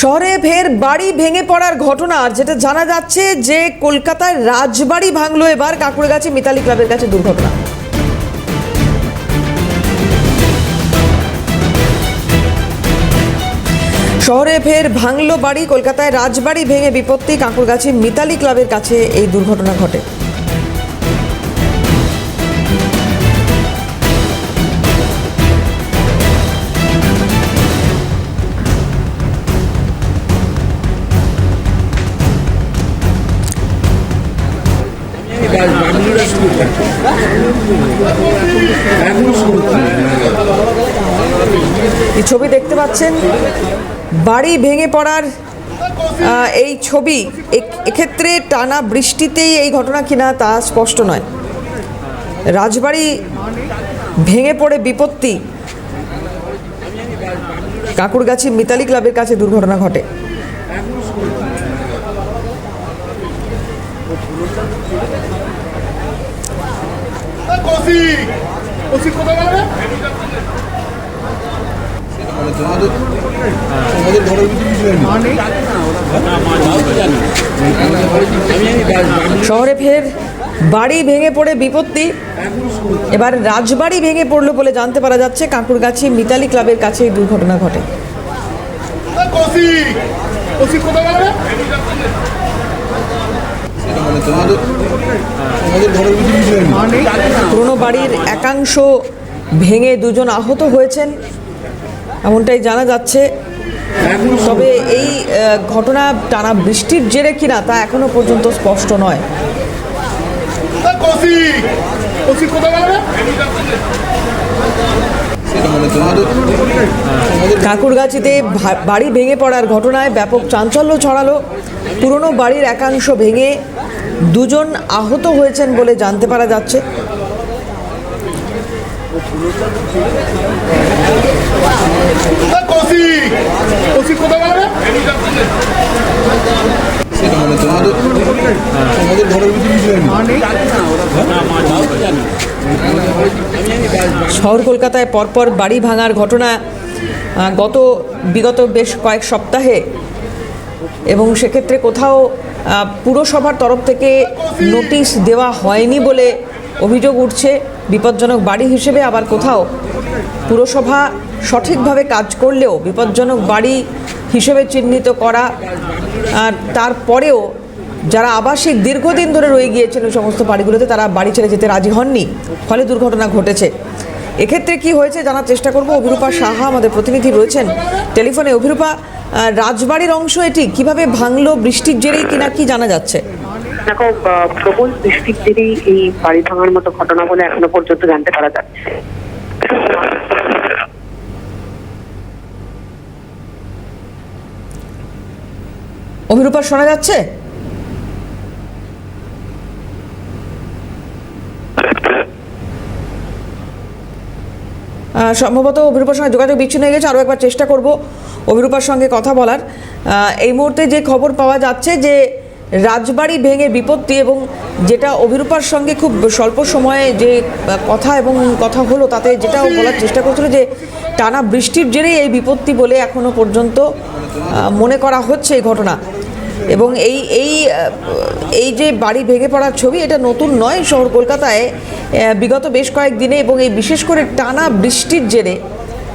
শহরে ফের বাড়ি ভেঙে পড়ার ঘটনা যেটা জানা যাচ্ছে যে কলকাতায় রাজবাড়ি ভাঙলো এবার কাকুরগাছি মিতালি ক্লাবের কাছে দুর্ঘটনা। শহরে ফের ভাঙলো বাড়ি, কলকাতায় রাজবাড়ি ভেঙে বিপত্তি, কাকুরগাছি মিতালি ক্লাবের কাছে এই দুর্ঘটনা ঘটে। এই ছবি দেখতে পাচ্ছেন। বাড়ি ভেঙে পড়ার এই ছবি এক্ষেত্রে টানা বৃষ্টিতেই এই ঘটনা কিনা তা স্পষ্ট নয়। রাজবাড়ি ভেঙে পড়ে বিপত্তি। কাকুরগাছি মিতালি ক্লাবের কাছে দুর্ঘটনা ঘটে। কৌশিক কৌশিক কোথায় গেল রে মানে তোমাদের তোমাদের ঘরের ভিতরে কিছু শহরে ফের বাড়ি ভেঙে পড়ে বিপত্তি এবার রাজবাড়ি ভেঙে পড়ল বলে জানতে পারা যাচ্ছে কাকুরগাছি মিতালি ক্লাবের কাছে এই দুর্ঘটনা ঘটে কোথায় মানে তোমাদের তোমাদের ঘরের ভিতরে কিছু হয়নি পুরনো বাড়ির একাংশ ভেঙে দুজন আহত হয়েছেন এমনটাই জানা যাচ্ছে। তবে এই ঘটনা টানা বৃষ্টির জেরে কিনা তা এখনও পর্যন্ত স্পষ্ট নয়। মানে ঠাকুরগাছিতে বাড়ি ভেঙে পড়ার ঘটনায় ব্যাপক চাঞ্চল্য ছড়ালো। পুরনো বাড়ির একাংশ ভেঙে দুজন আহত হয়েছেন বলে জানতে পারা যাচ্ছে। শহর কলকাতায় পরপর বাড়ি ভাঙার ঘটনা গত বিগত বেশ কয়েক সপ্তাহে এবং সেক্ষেত্রে কোথাও পুরসভার তরফ থেকে নোটিশ দেওয়া হয়নি বলে অভিযোগ উঠছে। বিপজ্জনক বাড়ি হিসেবে আবার কোথাও পুরসভা সঠিকভাবে কাজ করলেও বিপজ্জনক বাড়ি হিসেবে চিহ্নিত করা। আর তারপরেও যারা আবাসিক দীর্ঘদিন ধরে রয়ে গিয়েছেন ওই সমস্ত বাড়িগুলোতে তারা বাড়ি ছেড়ে যেতে রাজি হননি। ফলে দুর্ঘটনা ঘটেছে। এক্ষেত্রে কি হয়েছে জানার চেষ্টা করব। অভিরূপা সাহা আমাদের প্রতিনিধি রয়েছেন টেলিফোনে। অভিরূপা রাজবাড়ির অংশ এটি কীভাবে ভাঙলো বৃষ্টির জেরেই কিনা কি জানা যাচ্ছে? দেখো প্রবল বৃষ্টির জেরেই এই বাড়ি ভাঙার মতো ঘটনা বলে এখনও পর্যন্ত জানতে পারা যাচ্ছে। অভিরূপা শোনা যাচ্ছে? সম্ভবত অভিরূপার সঙ্গে যোগাযোগ বিচ্ছিন্ন হয়ে গেছে। আরও একবার চেষ্টা করব অভিরূপার সঙ্গে কথা বলার। এই মুহূর্তে যে খবর পাওয়া যাচ্ছে যে রাজবাড়ি ভেঙে বিপত্তি এবং যেটা অভিরূপার সঙ্গে খুব স্বল্প সময়ে যে কথা এবং কথা হলো, তাতে যেটাও বলার চেষ্টা করছিল যে টানা বৃষ্টির জেরেই এই বিপত্তি বলে এখনও পর্যন্ত মনে করা হচ্ছে এই ঘটনা। এবং এই এই এই যে বাড়ি ভেঙে পড়ার ছবি, এটা নতুন নয় শহর কলকাতায় বিগত বেশ কয়েক দিনে এবং এই বিশেষ করে টানা বৃষ্টির জেরে।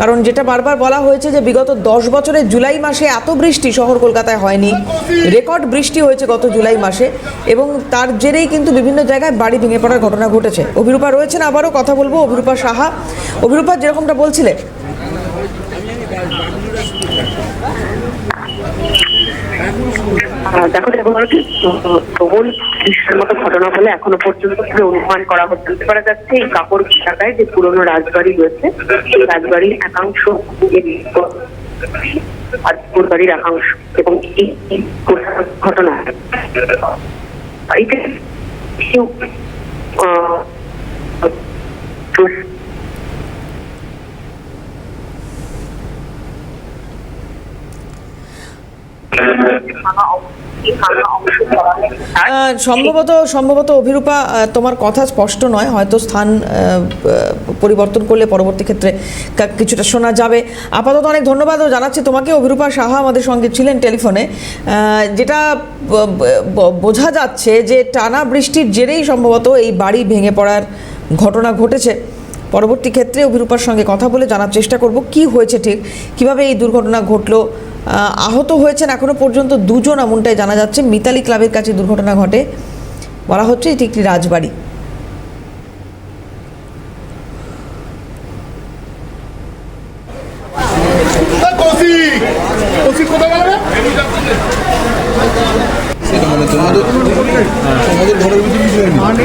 কারণ যেটা বারবার বলা হয়েছে যে বিগত দশ বছরের জুলাই মাসে এত বৃষ্টি শহর কলকাতায় হয়নি। রেকর্ড বৃষ্টি হয়েছে গত জুলাই মাসে এবং তার জেরেই কিন্তু বিভিন্ন জায়গায় বাড়ি ভেঙে পড়ার ঘটনা ঘটেছে। অভিরূপা রয়েছেন আবারও, কথা বলব অভিরূপা সাহা। অভিরূপা, যেরকমটা বলছিলে দেখো প্রবল বৃষ্টির মতো ঘটনা বলে এখনও পর্যন্ত পুরো অনুমান করা জানতে পারা যাচ্ছে এই কাপড় এলাকায় যে পুরনো রাজবাড়ি রয়েছে, সেই রাজবাড়ির একাংশ আর পুর বাড়ির একাংশ। এবং এই ঘটনা, বাড়িতে কেউ আহ, ভাঙা অংশ এই ভাঙা অংশ সরানো তার আহ, সম্ভবত সম্ভবত অভিরূপা তোমার কথা স্পষ্ট নয়। হয়তো স্থান পরিবর্তন করলে পরবর্তী ক্ষেত্রে কিছুটা শোনা যাবে। আপাতত অনেক ধন্যবাদও জানাচ্ছি তোমাকে। অভিরূপা সাহা আমাদের সঙ্গে ছিলেন টেলিফোনে। যেটা বোঝা যাচ্ছে যে টানা বৃষ্টির জেরেই সম্ভবত এই বাড়ি ভেঙে পড়ার ঘটনা ঘটেছে। পরবর্তী ক্ষেত্রে অভিরূপার সঙ্গে কথা বলে জানার চেষ্টা করব। কি হয়েছে ঠিক? কীভাবে এই দুর্ঘটনা ঘটলো? আহত হয়েছেন এখনও পর্যন্ত দুজন, এমনটাই জানা যাচ্ছে। মিতালি ক্লাবের কাছে দুর্ঘটনা ঘটে। বলা হচ্ছে এটি একটি রাজবাড়ি এই কৌশিক কৌশিক কোথায় গেল রে সেটা মানে তোমাদের তোমাদের ঘরের ভিতরে কিছু হয়নি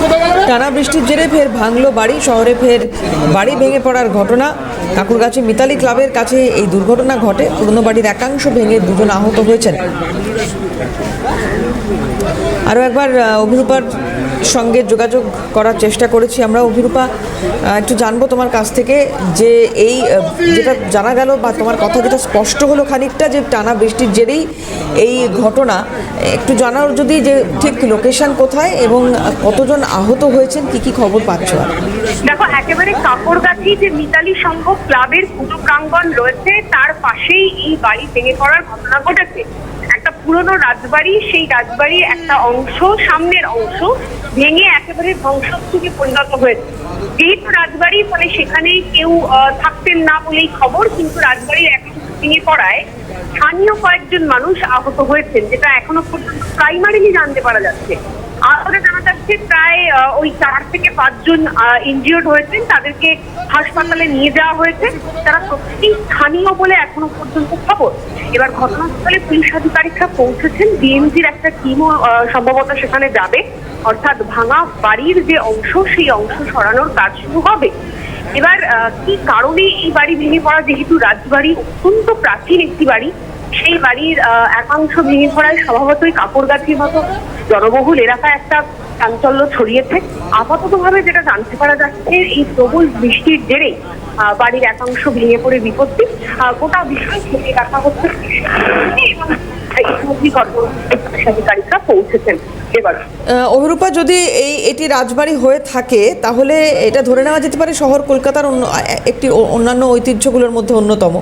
কোথায় টানা বৃষ্টির জেরে ফের ভাঙলো বাড়ি শহরে ফের বাড়ি ভেঙে পড়ার ঘটনা। কাকুরগাছি মিতালি ক্লাবের কাছে এই দুর্ঘটনা ঘটে। পুরনো বাড়ির একাংশ ভেঙে দুজন আহত হয়েছেন। আরও একবার অভিরূপার সঙ্গে যোগাযোগ করার চেষ্টা করেছি আমরা। অভিরূপা একটু জানব তোমার কাছ থেকে যে এই যেটা জানা গেল বা তোমার কথা যেটা স্পষ্ট হলো খানিকটা যে টানা বৃষ্টির জেরেই এই ঘটনা, একটু জানার যদি যে ঠিক লোকেশন কোথায় এবং কতজন আহত হয়েছেন, কি কি খবর পাচ্ছ দেখো, একেবারে কাপড়গাছি যে মিতালি সংঘ ক্লাবের পুজো প্রাঙ্গণ রয়েছে, তার পাশেই এই বাড়ি ভেঙে পড়ার ঘটনা ঘটেছে। পুরনো রাজবাড়ি, সেই রাজবাড়ির একটা অংশ, সামনের অংশ ভেঙে একেবারে ধ্বংসস্তূপে পরিণত হয়েছে। যেহেতু রাজবাড়ি ফলে সেখানে কেউ থাকতেন না বলেই খবর, কিন্তু রাজবাড়ির এক ভেঙে পড়ায় স্থানীয় কয়েকজন মানুষ আহত হয়েছেন, যেটা এখনও পর্যন্ত প্রাইমারিলি জানতে পারা যাচ্ছে। আহত জানা যাচ্ছে প্রায় ওই চার থেকে পাঁচজন ইনজিওর্ড হয়েছেন। তাদেরকে হাসপাতালে নিয়ে যাওয়া হয়েছে। তারা প্রত্যেকেই স্থানীয় বলে এখনও পর্যন্ত খবর। এবার ঘটনাস্থলে পুলিশ আধিকারিকরা পৌঁছেছেন। ডিএমজির একটা টিমও সম্ভবত সেখানে যাবে। অর্থাৎ ভাঙা বাড়ির যে অংশ, সেই অংশ সরানোর কাজ শুরু হবে। এবার কি কারণে এই বাড়ি ভেঙে পড়া? যেহেতু রাজবাড়ি অত্যন্ত প্রাচীন একটি বাড়ি সেই বাড়ির একাংশ ভেঙে পড়ায় স্বভাবতই কাপড়গাছির মতো জনবহুল এলাকা একটা চাঞ্চল্য ছড়িয়েছে আপাতত ভাবে যেটা জানতে পারা যাচ্ছে এই প্রবল বৃষ্টির জেরে আহ, বাড়ির একাংশ ভেঙে পড়ে বিপত্তি। গোটা বিষয় ঘিরে রাখা হচ্ছে। আহ, যদি এই এটি রাজবাড়ি হয়ে থাকে তাহলে এটা ধরে নেওয়া যেতে পারে শহর কলকাতার একটি অন্যান্য ঐতিহ্যগুলোর মধ্যে অন্যতম।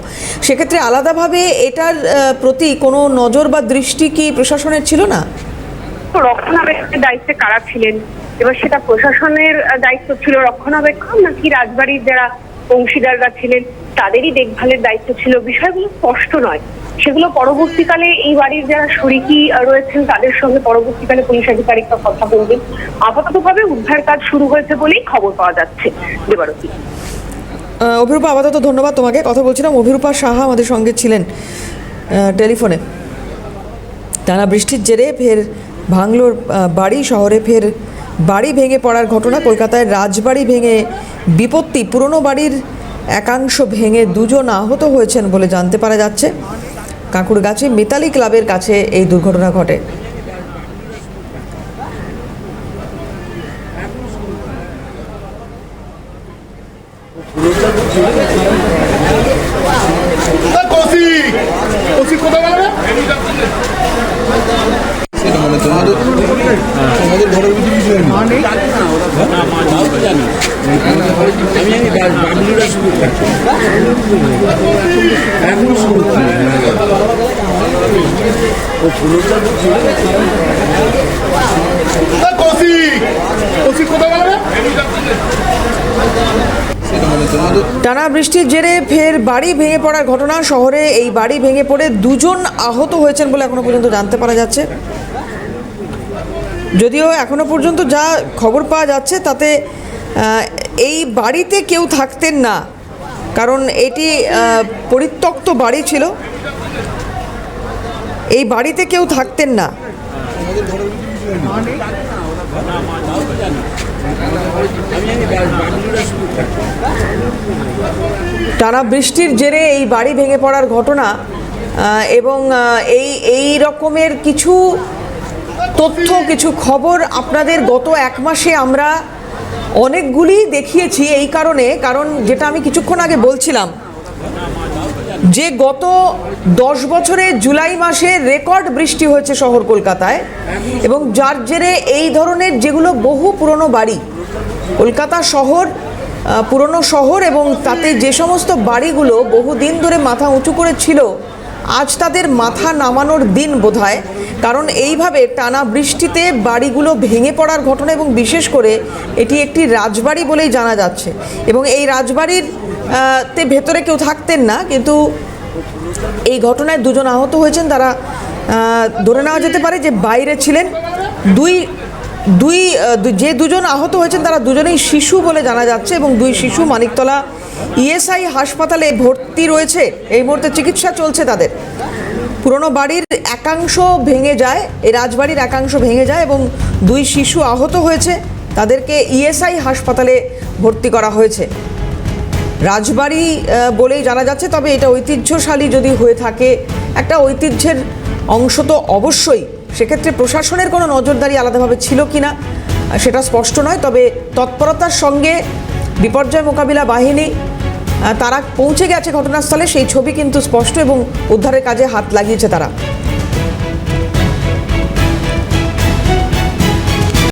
সেক্ষেত্রে আলাদাভাবে এটার প্রতি কোনো নজর বা দৃষ্টি কি প্রশাসনের ছিল না? তো রক্ষণাবেক্ষণের দায়িত্বে কারা ছিলেন? এবার সেটা প্রশাসনের দায়িত্ব ছিল রক্ষণাবেক্ষণ নাকি রাজবাড়ির যারা অংশীদাররা ছিলেন তাদেরই দেখভালের দায়িত্ব ছিল? বিষয়গুলো স্পষ্ট নয়। সেগুলো পরবর্তীকালে এই বাড়ির যারা শরিকি রয়েছেন, তাদের সঙ্গে পরবর্তীকালে পুলিশ আধিকারিকরা কথা বলবেন আপাততভাবে উদ্ধার কাজ শুরু হয়েছে বলেই খবর পাওয়া যাচ্ছে। দেবারতী। অভিরূপা, আপাতত ধন্যবাদ তোমাকে। কথা বলছিলাম, অভিরূপা সাহা আমাদের সঙ্গে ছিলেন টেলিফোনে। টানা বৃষ্টির জেরে ফের ভাঙলোর বাড়ি, শহরে ফের বাড়ি ভেঙে পড়ার ঘটনা। কলকাতায় রাজবাড়ি ভেঙে বিপত্তি, পুরনো বাড়ির একাংশ ভেঙে দুজন আহত হয়েছেন বলে জানতে পারা যাচ্ছে। কাঁকুড়গাছি মিতালি ক্লাবের কাছে এই দুর্ঘটনা ঘটে এই কৌশিক কৌশিক কোথায় গেল রে সেটা মানে তোমাদের তোমাদের ঘরের ভিতরে কিছু হয়নি এই কৌশিক কৌশিক কোথায় গেল রে সেটা মানে তোমাদের টানা বৃষ্টির জেরে ফের বাড়ি ভেঙে পড়ার ঘটনা। শহরে এই বাড়ি ভেঙে পড়ে দুজন আহত হয়েছেন বলে এখনও পর্যন্ত জানতে পারা যাচ্ছে। যদিও এখনও পর্যন্ত যা খবর পাওয়া যাচ্ছে তাতে এই বাড়িতে কেউ থাকতেন না। কারণ এটি পরিত্যক্ত বাড়ি ছিল। এই বাড়িতে কেউ থাকতেন না। টানা বৃষ্টির জেরে এই বাড়ি ভেঙে পড়ার ঘটনা এবং এই এই রকমের কিছু তথ্য, কিছু খবর আপনাদের গত এক মাসে আমরা অনেকগুলি দেখিয়েছি এই কারণে, কারণ যেটা আমি কিছুক্ষণ আগে বলছিলাম, যে গত দশ বছরে জুলাই মাসে রেকর্ড বৃষ্টি হয়েছে শহর কলকাতায়, এবং যার জেরে এই ধরনের যেগুলো বহু পুরনো বাড়ি, কলকাতা শহর পুরনো শহর এবং তাতে যে সমস্ত বাড়িগুলো বহুদিন ধরে মাথা উঁচু করে ছিল আজ তাদের মাথা নামানোর দিন বোধহয়। কারণ এইভাবে টানা বৃষ্টিতে বাড়িগুলো ভেঙে পড়ার ঘটনা এবং বিশেষ করে এটি একটি রাজবাড়ি বলেই জানা যাচ্ছে। এবং এই রাজবাড়ির তে ভেতরে কেউ থাকতেন না, কিন্তু এই ঘটনায় দুজন আহত হয়েছেন। তারা ধরে নেওয়া যেতে পারে যে বাইরে ছিলেন। দুই দুই যে দুজন আহত হয়েছেন, তারা দুজনেই শিশু বলে জানা যাচ্ছে এবং দুই শিশু মানিকতলা ইএসআই হাসপাতালে ভর্তি রয়েছে। এই মুহূর্তে চিকিৎসা চলছে তাদের। পুরনো বাড়ির একাংশ ভেঙে যায় এই রাজবাড়ির একাংশ ভেঙে যায় এবং দুই শিশু আহত হয়েছে। তাদেরকে ইএসআই হাসপাতালে ভর্তি করা হয়েছে। রাজবাড়ি বলেই জানা যাচ্ছে তবে এটা ঐতিহ্যশালী যদি হয়ে থাকে একটা ঐতিহ্যের অংশ তো অবশ্যই। সেক্ষেত্রে প্রশাসনের কোনো নজরদারি আলাদাভাবে ছিল কিনা আহ, সেটা স্পষ্ট নয় তবে তৎপরতার সঙ্গে বিপর্যয় মোকাবিলা বাহিনী তারা পৌঁছে গেছে ঘটনাস্থলে। সেই ছবি কিন্তু স্পষ্ট এবং উদ্ধারের কাজে হাত লাগিয়েছে তারা।